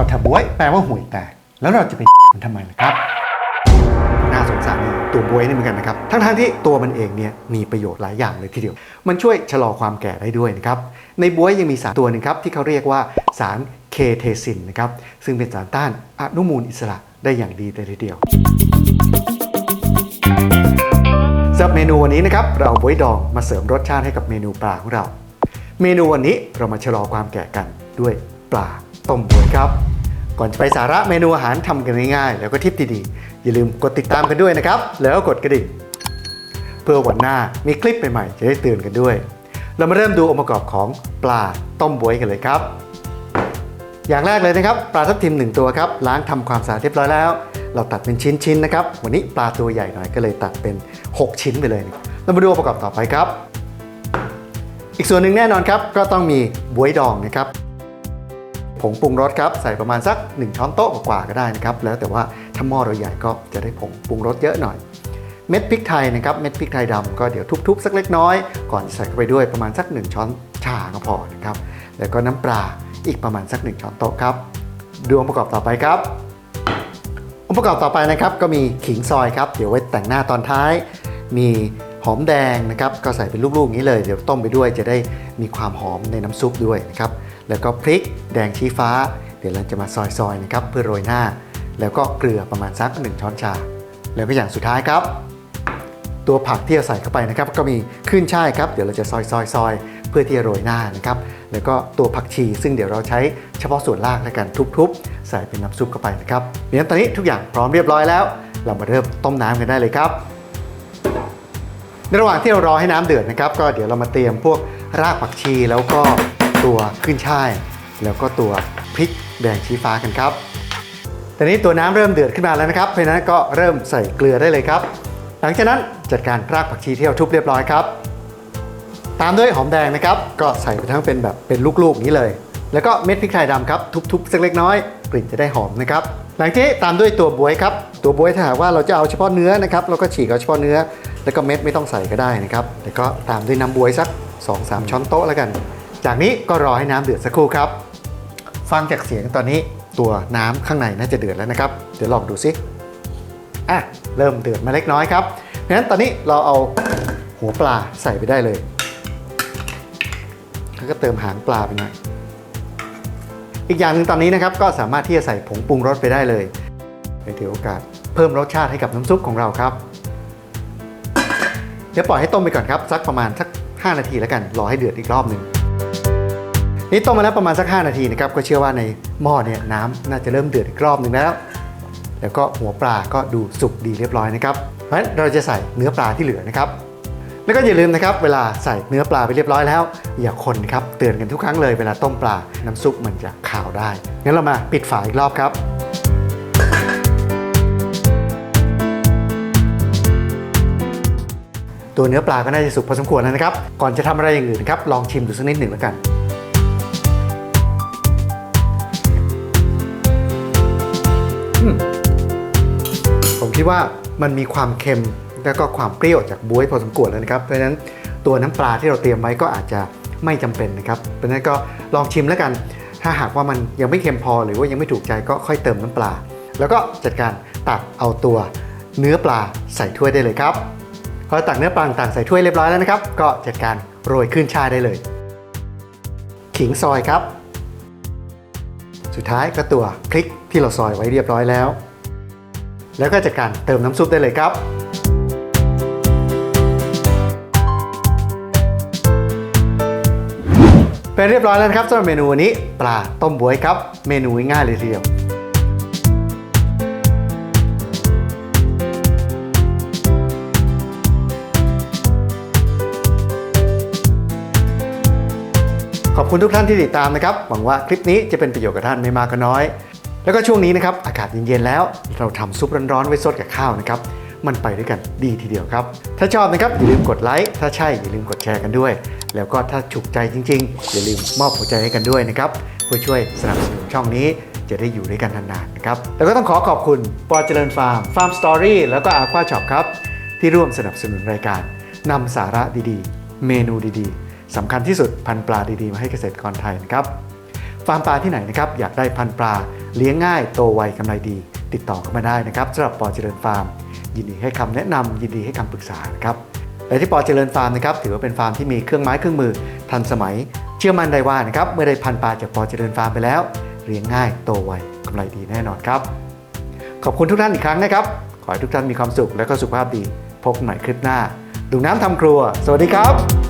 ก็ถ้าบวยแปลว่าห่วยแตก แล้วเราจะไปมันทำไมล่ะครับ น่าสงสารในตัวบวยนี่เหมือนกันนะครับ ทั้งๆที่ตัวมันเองเนี่ยมีประโยชน์หลายอย่างเลยทีเดียว มันช่วยชะลอความแก่ได้ด้วยนะครับ ในบวยยังมีสารตัวหนึ่งครับที่เขาเรียกว่าสารเคเทซินนะครับ ซึ่งเป็นสารต้านอนุมูลอิสระได้อย่างดีเลยทีเดียวสำหรับเมนูวันนี้นะครับเราเอาบวยดองมาเสริมรสชาติให้กับเมนูปลาของเรา เมนูวันนี้เรามาชะลอความแก่กันด้วยปลาต้มบวยครับ ก่อนจะไปสาระเมนูอาหารทำกันง่ายๆ แล้วก็ทิปดีๆ อย่าลืมกดติดตามกันด้วยนะครับ แล้วก็กดกระดิ่ง เพื่อวันหน้ามีคลิปใหม่ๆ จะได้เตือนกันด้วย เรามาเริ่มดูองค์ประกอบของปลาต้มบวยกันเลยครับ อย่างแรกเลยนะครับ ปลาทับทิม 1 ตัวครับ ล้างทำความสะอาดเรียบร้อยแล้ว เราตัดเป็นชิ้นๆนะครับ วันนี้ปลาตัวใหญ่หน่อยก็เลยตัดเป็น 6 ชิ้นไปเลย เรามาดูองค์ประกอบต่อไปครับ อีกส่วนหนึ่งแน่นอนครับก็ต้องมีบวยดองนะครับ ผงปรุงรสครับใส่ประมาณสัก 1 ช้อนโต๊ะกว่าก็ได้นะครับแล้วแต่ว่าถ้าหม้อเราใหญ่ก็จะได้ผงปรุงรสเยอะหน่อย เม็ดพริกไทยนะครับเม็ดพริกไทยดำก็เดี๋ยวทุบๆสักเล็กน้อยก่อนจะใส่เข้าไปด้วยประมาณสัก 1 ช้อนชาก็พอนะครับแล้วก็น้ำปลาอีกประมาณสัก 1 ช้อนโต๊ะครับดูองค์ประกอบต่อไปครับองค์ประกอบต่อไปนะครับก็มีขิงซอยครับเดี๋ยวไว้แต่งหน้าตอนท้าย มี หอมแดงนะครับก็ใส่เป็นลูกๆนี้เลย เดี๋ยวต้มไปด้วยจะได้มีความหอมในน้ำซุปด้วยนะครับแล้วก็พริกแดงชี้ฟ้า เดี๋ยวเราจะมาซอยๆนะครับเพื่อโรยหน้า แล้วก็เกลือประมาณสัก1ช้อนชา แล้วก็อย่างสุดท้ายครับ ตัวผักที่เราใส่เข้าไปนะครับ ก็มีขึ้นช่ายครับ เดี๋ยวเราจะซอยซอยซอยเพื่อที่จะโรยหน้านะครับแล้วก็ตัวผักชี ซึ่งเดี๋ยวเราใช้เฉพาะส่วนล่างแล้วกันทุบๆ ใส่เป็นน้ำซุปเข้าไปนะครับเดี๋ยวตอนนี้ทุกอย่างพร้อมเรียบร้อยแล้ว เรามาเริ่มต้มน้ำกันได้เลยครับ ในระหว่างที่เรารอให้น้ำเดือดนะครับ ก็เดี๋ยวเรามาเตรียมพวกรากผักชีแล้วก็ตัวขึ้นช่าย แล้วก็ตัวพริกแดงชี้ฟ้ากันครับตอนนี้ตัวน้ำเริ่มเดือดขึ้นมาแล้วนะครับ เพราะฉะนั้นก็เริ่มใส่เกลือได้เลยครับ หลังจากนั้นจัดการรากผักชีที่เราทุบเรียบร้อยครับ ตามด้วยหอมแดงนะครับ ก็ใส่ไปทั้งเป็นแบบเป็นลูกๆนี้เลย แล้วก็เม็ดพริกไทยดำครับทุบๆสักเล็กน้อย กลิ่นจะได้หอมนะครับ หลังจากนี้ตามด้วยตัวบวยครับ ตัวบวยถ้าหากว่าเราจะเอาเฉพาะเนื้อนะครับเราก็ฉีกเอาเฉพาะเนื้อ แล้วก็เม็ดไม่ต้องใส่ก็ได้นะครับแล้วก็ตามด้วยน้ำบวยสัก 2-3 ช้อนโต๊ะแล้วกัน จากนี้ก็รอให้น้ำเดือดสักครู่ครับ ฟังจากเสียงตอนนี้ตัวน้ำข้างในน่าจะเดือดแล้วนะครับ เดี๋ยวลองดูซิอะเริ่มเดือดมาเล็กน้อยครับงั้นตอนนี้เราเอาหัวปลาใส่ไปได้เลยแล้วก็เติมหางปลาไปหน่อย อีกอย่างหนึ่งตอนนี้นะครับก็สามารถที่จะใส่ผงปรุงรสไปได้เลยไปถือโอกาสเพิ่มรสชาติให้กับน้ำซุปของเราครับ เดี๋ยวปล่อยให้ต้มไปก่อนครับสักประมาณสัก 5 นาทีแล้วกันรอให้เดือดอีกรอบหนึ่งนี่ต้มมาแล้วประมาณสัก 5 นาทีนะครับก็เชื่อว่าในหม้อเนี่ยน้ำน่าจะเริ่มเดือดอีกรอบหนึ่งแล้ว แล้วก็หัวปลาก็ดูสุกดีเรียบร้อยนะครับเพราะฉะนั้นเราจะใส่เนื้อปลาที่เหลือนะครับ แล้วก็อย่าลืมนะครับเวลาใส่เนื้อปลาไปเรียบร้อยแล้ว อย่าคนครับเตือนกันทุกครั้งเลยเวลาต้มปลาน้ำซุปมันจะขาวได้งั้นเรามาปิดฝาอีกรอบครับตัวเนื้อปลาก็น่าจะสุกพอสมควรแล้วนะครับ ก่อนจะทำอะไรอย่างอื่นนะครับ ลองชิมดูสักนิดหนึ่งแล้วกัน ผมคิดว่ามันมีความเค็ม แล้วก็ความเปรี้ยวจากบ๊วยพอสมควรแล้วนะครับเพราะฉะนั้นตัวน้ำปลาที่เราเตรียมไว้ก็อาจจะไม่จำเป็นนะครับเพราะฉะนั้นก็ลองชิมแล้วกัน ถ้าหากว่ามันยังไม่เค็มพอหรือว่ายังไม่ถูกใจก็ค่อยเติมน้ำปลา แล้วก็จัดการตักเอาตัวเนื้อปลาใส่ถ้วยได้เลยครับพอตักเนื้อปลาต่างใส่ถ้วยเรียบร้อยแล้วนะครับ ก็จัดการโรยขึ้นชาได้เลย ขิงซอยครับ สุดท้ายก็ตัวพริกที่เราซอยไว้เรียบร้อยแล้ว แล้วก็จัดการเติมน้ำซุปได้เลยครับ เป็นเรียบร้อยแล้วนะครับสำหรับเมนูวันนี้ปลาต้มบวยครับ เมนูง่ายเลยทีเดียวขอบคุณทุกท่านที่ติดตามนะครับ หวังว่าคลิปนี้จะเป็นประโยชน์กับท่านไม่มากก็น้อย แล้วก็ช่วงนี้นะครับ อากาศเย็นๆแล้ว เราทำซุปร้อนๆไว้ซดกับข้าวนะครับ มันไปด้วยกันดีทีเดียวครับ ถ้าชอบนะครับอย่าลืมกดไลค์ ถ้าใช่อย่าลืมกดแชร์กันด้วย แล้วก็ถ้าฉุกใจจริง ๆ อย่าลืมมอบหัวใจให้กันด้วยนะครับเพื่อช่วยสนับสนุนช่องนี้จะได้อยู่ด้วยกันนานๆนะครับ แล้วก็ต้องขอขอบคุณปอเจริญฟาร์ม ฟาร์มสตอรี่แล้วก็อาควาช็อปครับ ที่ร่วมสนับสนุนรายการนำสาระดีๆ เมนูดีๆสำคัญที่สุดพันปลาดีๆ มาให้เกษตรกรไทยนะครับ ฟาร์มปลาที่ไหนนะครับ อยากได้พันปลาเลี้ยงง่ายโตไวกำไรดี ติดต่อเข้ามาได้นะครับสำหรับปอเจริญฟาร์ม ยินดีให้คำแนะนำยินดีให้คำปรึกษานะครับและที่ปอเจริญฟาร์มนะครับถือว่าเป็นฟาร์มที่มีเครื่องไม้เครื่องมือทันสมัย เชื่อมั่นได้ว่านะครับเมื่อได้พันปลาจากปอเจริญฟาร์มไปแล้วเลี้ยงง่ายโตไวกำไรดีแน่นอนครับ ขอบคุณทุกท่านอีกครั้งนะครับ ขอให้ทุกท่านมีความสุขและก็สุขภาพดี พบกันใหม่คลิปหน้าดูน้ำทำครัว สวัสดีครับ